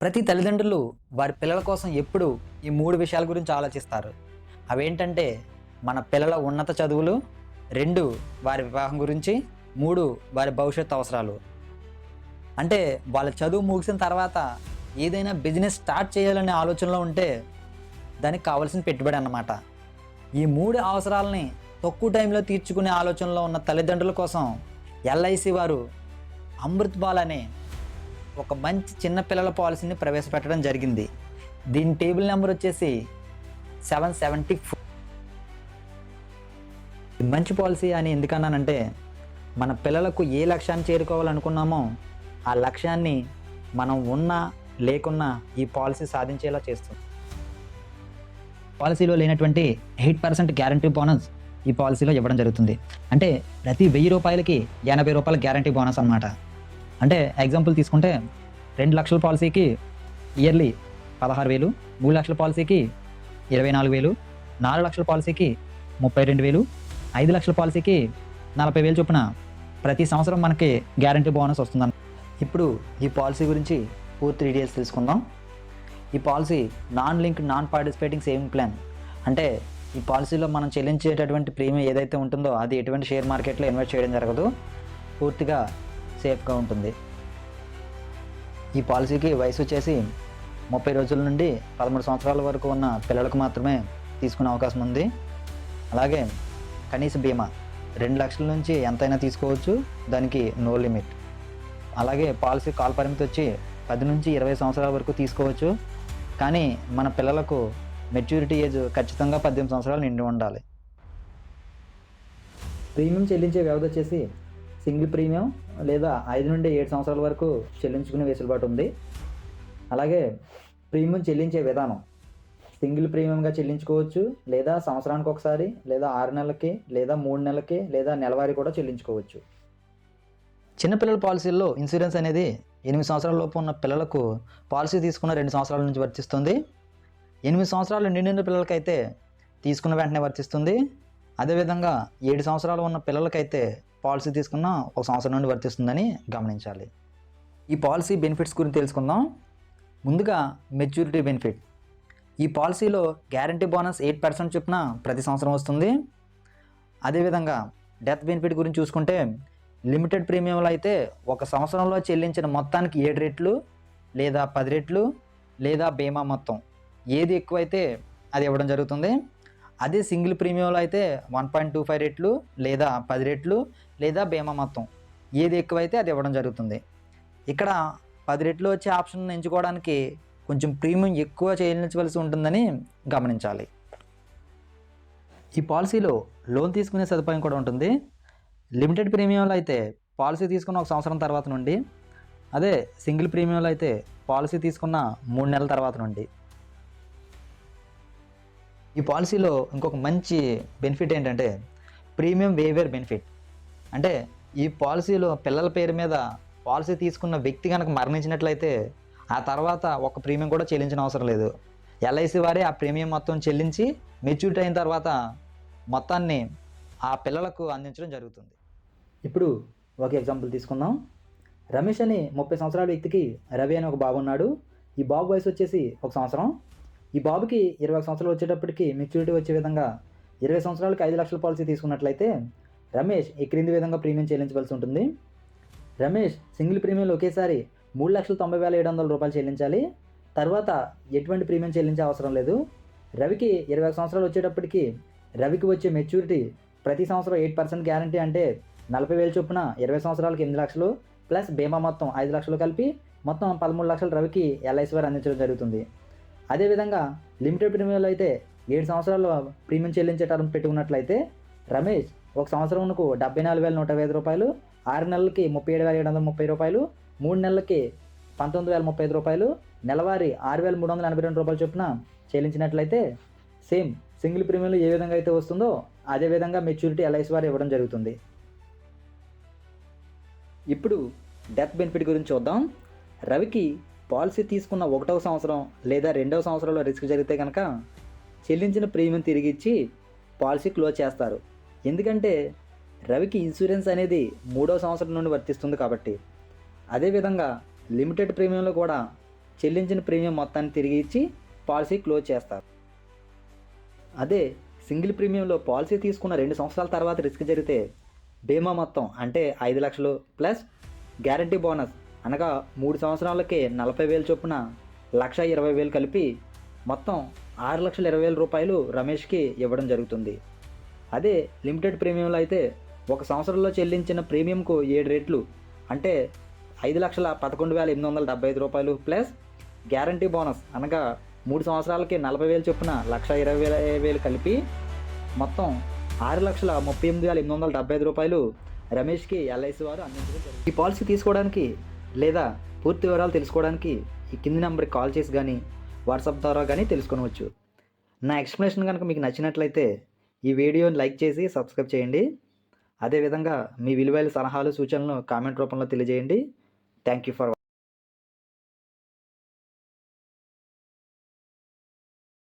ప్రతి తల్లిదండ్రులు వారి పిల్లల కోసం ఎప్పుడు ఈ మూడు విషయాల గురించి ఆలోచిస్తారు. అవేంటంటే మన పిల్లల ఉన్నత చదువులు రెండు వారి వివాహం గురించి మూడు వారి భవిష్యత్తు అవసరాలు. అంటే వాళ్ళ చదువు ముగిసిన తర్వాత ఏదైనా బిజినెస్ స్టార్ట్ చేయాలనే ఆలోచనలో ఉంటే దానికి కావాల్సిన పెట్టుబడి అన్నమాట. ఈ మూడు అవసరాలని తక్కువ టైంలో తీర్చుకునే ఆలోచనలో ఉన్న తల్లిదండ్రుల కోసం ఎల్ఐసి వారు అమృత్ బాల్ అనే ఒక మంచి చిన్న పిల్లల పాలసీని ప్రవేశపెట్టడం జరిగింది. దీని టేబుల్ నెంబర్ వచ్చేసి సెవెన్ సెవెంటీ ఫోర్. మంచి పాలసీ అని ఎందుకన్నానంటే మన పిల్లలకు ఏ లక్ష్యాన్ని చేరుకోవాలనుకున్నామో ఆ లక్ష్యాన్ని మనం ఉన్నా లేకున్నా ఈ పాలసీ సాధించేలా చేస్తుంది. పాలసీలో లేనటువంటి ఎయిట్ పర్సెంట్ గ్యారంటీ బోనస్ ఈ పాలసీలో ఇవ్వడం జరుగుతుంది. అంటే ప్రతి వెయ్యి రూపాయలకి ఎనభై రూపాయల గ్యారంటీ బోనస్ అన్నమాట. అంటే ఎగ్జాంపుల్ తీసుకుంటే రెండు లక్షల పాలసీకి ఇయర్లీ పదహారు వేలు మూడు లక్షల పాలసీకి ఇరవై నాలుగు వేలు నాలుగు లక్షల పాలసీకి ముప్పై రెండు వేలు ఐదు లక్షల పాలసీకి నలభై వేలు చొప్పున ప్రతి సంవత్సరం మనకి గ్యారంటీ బోనస్ వస్తుందన్న. ఇప్పుడు ఈ పాలసీ గురించి పూర్తి డీటెయిల్స్ తెలుసుకుందాం. ఈ policy non link non participating saving plan అంటే ఈ పాలసీలో మనం చెల్లించేటటువంటి ప్రీమియం ఏదైతే ఉంటుందో అది ఎటువంటి షేర్ మార్కెట్లో ఇన్వెస్ట్ చేయడం జరగదు. పూర్తిగా సేఫ్గా ఉంటుంది. ఈ పాలసీకి వయసు వచ్చేసి ముప్పై రోజుల నుండి పదమూడు సంవత్సరాల వరకు ఉన్న పిల్లలకు మాత్రమే తీసుకునే అవకాశం ఉంది. అలాగే కనీస బీమా రెండు లక్షల నుంచి ఎంతైనా తీసుకోవచ్చు. దానికి నో లిమిట్. అలాగే పాలసీ కాల్ పరిమితి వచ్చి పది నుంచి ఇరవై సంవత్సరాల వరకు తీసుకోవచ్చు. కానీ మన పిల్లలకు మెచ్యూరిటీ ఏజ్ ఖచ్చితంగా పద్దెనిమిది సంవత్సరాలు నిండి ఉండాలి. ప్రీమియం చెల్లించే వ్యవధి వచ్చేసి సింగిల్ ప్రీమియం లేదా ఐదు నుండి ఏడు సంవత్సరాల వరకు చెల్లించుకునే వెసులుబాటు ఉంది. అలాగే ప్రీమియం చెల్లించే విధానం. సింగిల్ ప్రీమియంగా చెల్లించుకోవచ్చు లేదా సంవత్సరానికి ఒకసారి లేదా ఆరు నెలలకి లేదా మూడు నెలలకి లేదా నెలవారీ కూడా చెల్లించుకోవచ్చు. చిన్నపిల్లల పాలసీల్లో ఇన్సూరెన్స్ అనేది ఎనిమిది సంవత్సరాల లోపు ఉన్న పిల్లలకు పాలసీ తీసుకున్న రెండు సంవత్సరాల నుంచి వర్తిస్తుంది. ఎనిమిది సంవత్సరాలు నిండిన పిల్లలకైతే తీసుకున్న వెంటనే వర్తిస్తుంది. అదేవిధంగా ఏడు సంవత్సరాలు ఉన్న పిల్లలకైతే పాలసీ తీసుకున్న ఒక సంవత్సరం నుండి వర్తిస్తుందని గమనించాలి. ఈ పాలసీ బెనిఫిట్స్ గురించి తెలుసుకుందాం. ముందుగా మెచ్యూరిటీ బెనిఫిట్. ఈ పాలసీలో గ్యారంటీ బోనస్ ఎయిట్ పర్సెంట్ చొప్పున ప్రతి సంవత్సరం వస్తుంది. అదేవిధంగా డెత్ బెనిఫిట్ గురించి చూసుకుంటే లిమిటెడ్ ప్రీమియంలో అయితే ఒక సంవత్సరంలో చెల్లించిన మొత్తానికి ఏడు రెట్లు లేదా పది రెట్లు లేదా బీమా మొత్తం. ఏది ఎక్కువైతే అది ఇవ్వడం జరుగుతుంది. అదే సింగిల్ ప్రీమియంలో అయితే వన్ పాయింట్ టూ ఫైవ్ రేట్లు లేదా పది రెట్లు లేదా బీమా మొత్తం. ఏది ఎక్కువైతే అది ఇవ్వడం జరుగుతుంది. ఇక్కడ పది రెట్లు వచ్చే ఆప్షన్ ఎంచుకోవడానికి కొంచెం ప్రీమియం ఎక్కువ చెల్లించవలసి ఉంటుందని గమనించాలి. ఈ పాలసీలో లోన్ తీసుకునే సదుపాయం కూడా ఉంటుంది. లిమిటెడ్ ప్రీమియంలో అయితే పాలసీ తీసుకున్న ఒక సంవత్సరం తర్వాత నుండి అదే సింగిల్ ప్రీమియంలో అయితే పాలసీ తీసుకున్న మూడు నెలల తర్వాత నుండి ఈ పాలసీలో ఇంకొక మంచి బెనిఫిట్ ఏంటంటే ప్రీమియం వేవేర్ బెనిఫిట్. అంటే ఈ పాలసీలో పిల్లల పేరు మీద పాలసీ తీసుకున్న వ్యక్తి కనుక మరణించినట్లయితే ఆ తర్వాత ఒక ప్రీమియం కూడా చెల్లించిన అవసరం లేదు. ఎల్ఐసి వారే ఆ ప్రీమియం మొత్తం చెల్లించి మెచ్యూరిటీ అయిన తర్వాత మొత్తాన్ని ఆ పిల్లలకు అందించడం జరుగుతుంది. ఇప్పుడు ఒక ఎగ్జాంపుల్ తీసుకుందాం. రమేష్ అని ముప్పై సంవత్సరాల వ్యక్తికి రవి అని ఒక బాబు ఉన్నాడు. ఈ బాబు వయసు వచ్చేసి ఒక సంవత్సరం. ఈ బాబుకి ఇరవై సంవత్సరాలు వచ్చేటప్పటికి మెచ్యూరిటీ వచ్చే విధంగా ఇరవై సంవత్సరాలకి ఐదు లక్షల పాలసీ తీసుకున్నట్లయితే రమేష్ ఈ క్రింది విధంగా ప్రీమియం చెల్లించవలసి ఉంటుంది. రమేష్ సింగిల్ ప్రీమియంలు ఒకేసారి మూడు లక్షల తొంభై వేల ఏడు వందల రూపాయలు చెల్లించాలి. తర్వాత ఎటువంటి ప్రీమియం చెల్లించే అవసరం లేదు. రవికి ఇరవై సంవత్సరాలు వచ్చేటప్పటికి రవికి వచ్చే మెచ్యూరిటీ ప్రతి సంవత్సరం ఎయిట్ పర్సెంట్ గ్యారంటీ అంటే నలభై వేలు చొప్పున ఇరవై సంవత్సరాలకి ఎనిమిది లక్షలు ప్లస్ బీమా మొత్తం ఐదు లక్షలు కలిపి మొత్తం పదమూడు లక్షలు రవికి ఎల్ఐసి వారు అందించడం జరుగుతుంది. అదేవిధంగా లిమిటెడ్ ప్రీమియంలో అయితే ఏడు సంవత్సరాలు ప్రీమియం చెల్లించే టర్మ్ పెట్టుకున్నట్లయితే రమేష్ ఒక సంవత్సరంకు డెబ్బై నాలుగు వేల నూట ఐదు రూపాయలు ఆరు నెలలకి ముప్పై ఏడు వేల ఏడు వందల ముప్పై రూపాయలు మూడు నెలలకి పంతొమ్మిది వేల ముప్పై ఐదు రూపాయలు నెలవారీ ఆరు వేల మూడు వందల ఎనభై రెండు రూపాయలు చొప్పున చెల్లించినట్లయితే సేమ్ సింగిల్ ప్రీమియంలో ఏ విధంగా అయితే వస్తుందో అదే విధంగా మెచ్యూరిటీ ఎల్ఐసి వారు ఇవ్వడం జరుగుతుంది. ఇప్పుడు డెత్ బెనిఫిట్ గురించి చూద్దాం. రవికి పాలసీ తీసుకున్న ఒకటవ సంవత్సరం లేదా రెండవ సంవత్సరంలో రిస్క్ జరిగితే కనుక చెల్లించిన ప్రీమియం తిరిగి ఇచ్చి పాలసీ క్లోజ్ చేస్తారు. ఎందుకంటే రవికి ఇన్సూరెన్స్ అనేది మూడవ సంవత్సరం నుండి వర్తిస్తుంది కాబట్టి. అదేవిధంగా లిమిటెడ్ ప్రీమియంలో కూడా చెల్లించిన ప్రీమియం మొత్తాన్ని తిరిగి ఇచ్చి పాలసీ క్లోజ్ చేస్తారు. అదే సింగిల్ ప్రీమియంలో పాలసీ తీసుకున్న రెండు సంవత్సరాల తర్వాత రిస్క్ జరిగితే బీమా మొత్తం అంటే ఐదు లక్షలు ప్లస్ గ్యారంటీ బోనస్ అనగా మూడు సంవత్సరాలకే నలభై వేలు చొప్పున లక్ష ఇరవై వేలు కలిపి మొత్తం ఆరు లక్షల ఇరవై వేల రూపాయలు రమేష్కి ఇవ్వడం జరుగుతుంది. అదే లిమిటెడ్ ప్రీమియంలో అయితే ఒక సంవత్సరంలో చెల్లించిన ప్రీమియంకు ఏడు రేట్లు అంటే ఐదు లక్షల పదకొండు వేల ఎనిమిది వందల డెబ్బై ఐదు రూపాయలు ప్లస్ గ్యారంటీ బోనస్ అనగా మూడు సంవత్సరాలకి నలభై వేలు చొప్పున లక్ష ఇరవై వేల వేలు కలిపి మొత్తం ఆరు లక్షల ముప్పై ఎనిమిది వేల ఎనిమిది వందల డెబ్బై ఐదు రూపాయలు రమేష్కి ఎల్ఐసి వారు అందించడం జరిగింది ఈ పాలసీ తీసుకోవడానికి లేదా పూర్తి వివరాలు తెలుసుకోవడానికి ఈ కింది నెంబర్కి కాల్ చేసి కానీ వాట్సాప్ ద్వారా కానీ తెలుసుకోవచ్చు నా ఎక్స్ప్లెనేషన్ కనుక మీకు నచ్చినట్లయితే ఈ వీడియోని లైక్ చేసి సబ్స్క్రైబ్ చేయండి. అదేవిధంగా మీ విలువైన సలహాలు సూచనలు కామెంట్ రూపంలో తెలియజేయండి. Thank you for